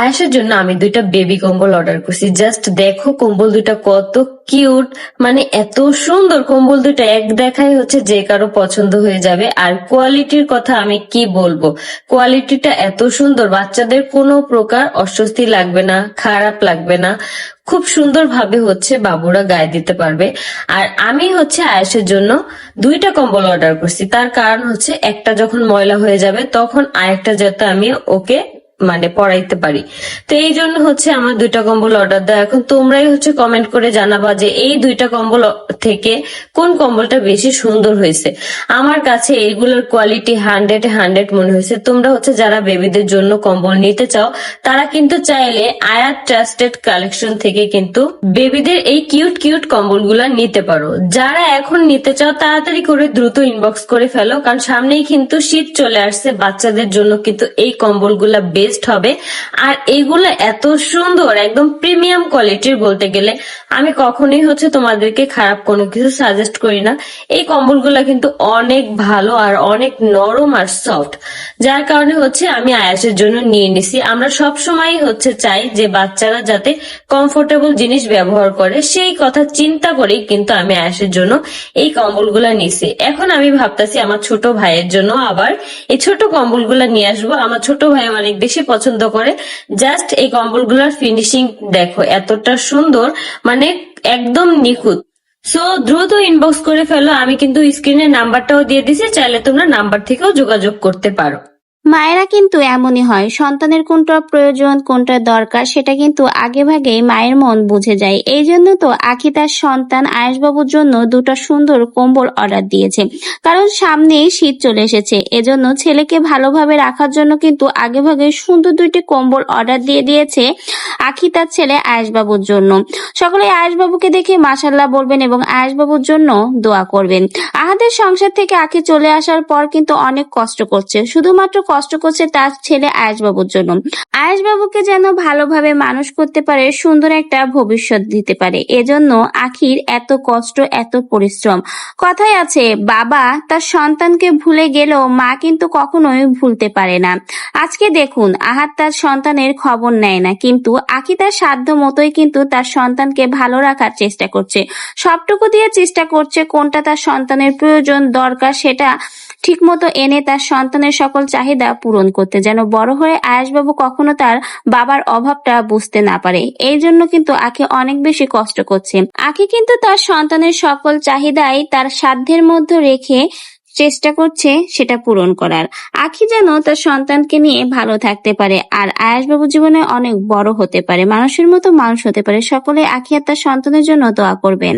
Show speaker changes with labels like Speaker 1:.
Speaker 1: আয়েশার জন্য আমি দুইটা বেবি কম্বল অর্ডার করছি। জাস্ট দেখো কম্বল দুইটা কত কিউট মানে এত সুন্দর কম্বল দুইটা। এক দেখাই হচ্ছে যে কারও পছন্দ হয়ে যাবে। আর কোয়ালিটির কথা আমি কি বলব? কোয়ালিটিটা এত সুন্দর। বাচ্চাদের কোনো প্রকার অস্বস্তি লাগবে না, খারাপ লাগবে না। খুব সুন্দর ভাবে হচ্ছে বাবুরা গায়ে দিতে পারবে। আর আমি হচ্ছে আয়েসের জন্য দুইটা কম্বল অর্ডার করছি। তার কারণ হচ্ছে একটা যখন ময়লা হয়ে যাবে, তখন আরেকটা যাতে আমি ওকে মানে পড়াইতে পারি। তো এই জন্য হচ্ছে আমার দুইটা কম্বল অর্ডার দেওয়া। এখন তোমরাই হচ্ছে কমেন্ট করে জানাবা যে এই দুইটা কম্বল থেকে কোন কম্বলটা বেশি সুন্দর হয়েছে। আমার কাছে এইগুলোর কোয়ালিটি হান্ড্রেড হান্ড্রেড মনে হয়েছে। তোমরা হচ্ছে যারা বেবিদের জন্য কম্বল নিতে চাও, তারা কিন্তু চাইলে আয়াত ট্রাস্টেড কালেকশন থেকে কিন্তু বেবিদের এই কিউট কিউট কম্বলগুলা নিতে পারো। যারা এখন নিতে চাও, তাড়াতাড়ি করে দ্রুত ইনবক্স করে ফেলো। কারণ সামনেই কিন্তু শীত চলে আসছে, বাচ্চাদের জন্য কিন্তু এই কম্বলগুলা বেস্ট হবে। আর এইগুলো এত সুন্দর, একদম প্রিমিয়াম কোয়ালিটির বলতে গেলে। আমি কখনোই হচ্ছে তোমাদেরকে খারাপ কোনো কিছু সাজেস্ট করি না। এই কম্বলগুলো কিন্তু অনেক ভালো আর অনেক নরম আর সফট যার কারণে হচ্ছে আমি আয়াসের জন্য নিয়ে নিছি। আমরা সব সময় হচ্ছে চাই যে বাচ্চারা যাতে কমফোর্টেবল জিনিস ব্যবহার করে। সেই কথা চিন্তা করেই কিন্তু আমি আয়াসের জন্য এই কম্বলগুলা নিছি। এখন আমি ভাবতাছি আমার ছোট ভাইয়ের জন্য আবার এই ছোট কম্বলগুলা নিয়ে আসব। আমার ছোট ভাই অনেক বেশি পছন্দ করে। জাস্ট এই কম্বলগুলোর ফিনিশিং দেখো, এতটা সুন্দর মানে একদম নিখুঁত। সো দ্রুত ইনবক্স করে ফেলো, আমি কিন্তু স্ক্রিনে নাম্বারটাও দিয়ে দিছি, চাইলে তোমরা নাম্বার থেকেও যোগাযোগ করতে পারো।
Speaker 2: মায়েরা কিন্তু এমনই হয়। সন্তানের কোনটা প্রয়োজন, কোনটা দরকার, সেটা কিন্তু আগে ভাগেই মায়ের মন বুঝে যায়। এই জন্য তো আখি তার সন্তান আয়েশবাবুর জন্য দুটো সুন্দর কম্বল অর্ডার দিয়েছে। কারণ সামনেই শীত চলে এসেছে। এজন্য ছেলেকে ভালোভাবে রাখার জন্য কিন্তু আগে ভাগে সুন্দর দুইটি কম্বল অর্ডার দিয়ে দিয়েছে আখি তার ছেলে আয়েশবাবুর জন্য। সকলে আয়েশবাবুকে দেখে মাসাল্লাহ বলবেন এবং আয়েশবাবুর জন্য দোয়া করবেন। আহাদের সংসার থেকে আখি চলে আসার পর কিন্তু অনেক কষ্ট করছে। শুধুমাত্র কষ্ট করছে তার ছেলে আয়েশবাবুর জন্য। আয়েশবাবুকে যেন ভালোভাবে মানুষ করতে পারে, সুন্দর একটা ভবিষ্যৎ দিতে পারে। এজন্য আখির এত কষ্ট, এত পরিশ্রম। কথাই আছে, বাবা তার সন্তানকে ভুলে গেলেও মা কিন্তু কখনোই ভুলতে পারে না। আজকে দেখুন আহাত তার সন্তানের খবর নেয় না, কিন্তু আখি তার সাধ্য মতোই কিন্তু তার সন্তানকে ভালো রাখার চেষ্টা করছে। সবটুকু দিয়ে চেষ্টা করছে, কোনটা তার সন্তানের প্রয়োজন দরকার সেটা ঠিকমতো এনে তার সন্তানের সকল চাহিদা পূরণ করতে যেন বড় হয়ে আয়াসবাবু কখনো তার বাবার অভাবটা বুঝতে না পারে। এই জন্য কিন্তু আখি অনেক বেশি কষ্ট করছে। আখি কিন্তু তার সন্তানের সকল চাহিদাই তার সাধ্যের মধ্যে রেখে চেষ্টা করছে সেটা পূরণ করার। আখি যেন তার সন্তানকে নিয়ে ভালো থাকতে পারে আর আয়াসবাবু জীবনে অনেক বড় হতে পারে, মানুষের মতো মানুষ হতে পারে। সকলে আখি আর তার সন্তানের জন্য দোয়া করবেন।